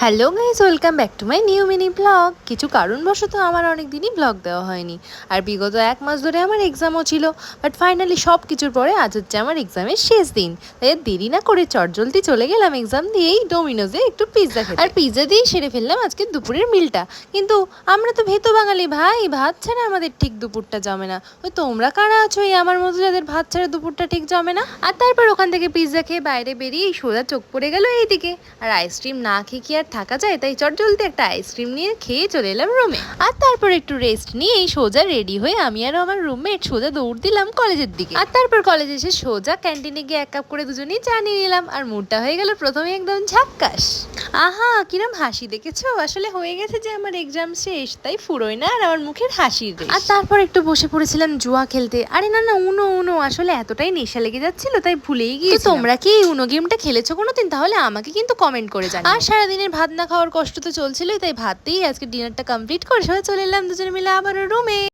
Hello guys welcome back to my new mini blog কিছু কারণবশত আমার অনেক দিনই ব্লগ দেওয়া হয়নি। আর বিগত এক মাস ধরে আমার এক্সামও ছিল। বাট ফাইনালি সব কিছুর পরে আজ হচ্ছে আমার এক্সামের শেষ দিন। তাই দেরি না করে চটজলদি চলে গেলাম এক্সাম দিয়েই ডোমিনোজে একটু পিৎজা খেতে। আর পিৎজা দিয়েই সেরে ফেললাম আজকে দুপুরের মিলটা কিন্তু আমরা তো ভেতো বাঙালি, ভাই, ভাত ছাড়া আমাদের ঠিক দুপুরটা জমে না। ওই তোমরা কারা আছো এই আমার মতো যাদের ভাত ছাড়া দুপুরটা ঠিক জমে না? আর তারপর ওখান থেকে পিৎজা খেয়ে বাইরে বেরিয়ে সোজা চোখ পড়ে গেল এইদিকে। আর আইসক্রিম না খেয়ে কি আর থাকা যায় তাই চটজলদি একটা আইসক্রিম নিয়ে খেয়ে চলে এলাম রুমে আর তারপর একটু রেস্ট নিয়ে এই সোজা রেডি হয়ে আমি আর আমার রুমমেট সোজা দৌড় দিলাম কলেজের দিকে। আর তারপর কলেজে এসে সোজা ক্যান্টিনে গিয়ে এক কাপ করে দুজনেই চা নিয়ে নিলাম আর মুডটা হয়ে গেল প্রথমে একদম ঝাক্কাস আহা কিরম হাসি দেখেছ? আসলে হয়ে গেছে যে আমার এক্সাম শেষ তাই ফুরোয় না আর আমার মুখের হাসির রেশ। আর তারপর একটু বসে পড়েছিলাম জুয়া খেলতে। আরে না না উনো উনো আসলে এতটাই নেশা লেগে যাচ্ছিল তাই ভুলেই গিয়ে তোমরা কি এই উনো গেমটা খেলেছো কোনোদিন? তাহলে আমাকে কিন্তু কমেন্ট করে জানাও। আর সারাদিনের ভাত না খাওয়ার কষ্ট তো চলছিলই, তাই ভাতেই আজকে ডিনারটা কমপ্লিট করে সবাই চলে এলাম দুজনে মিলে আবার রুমে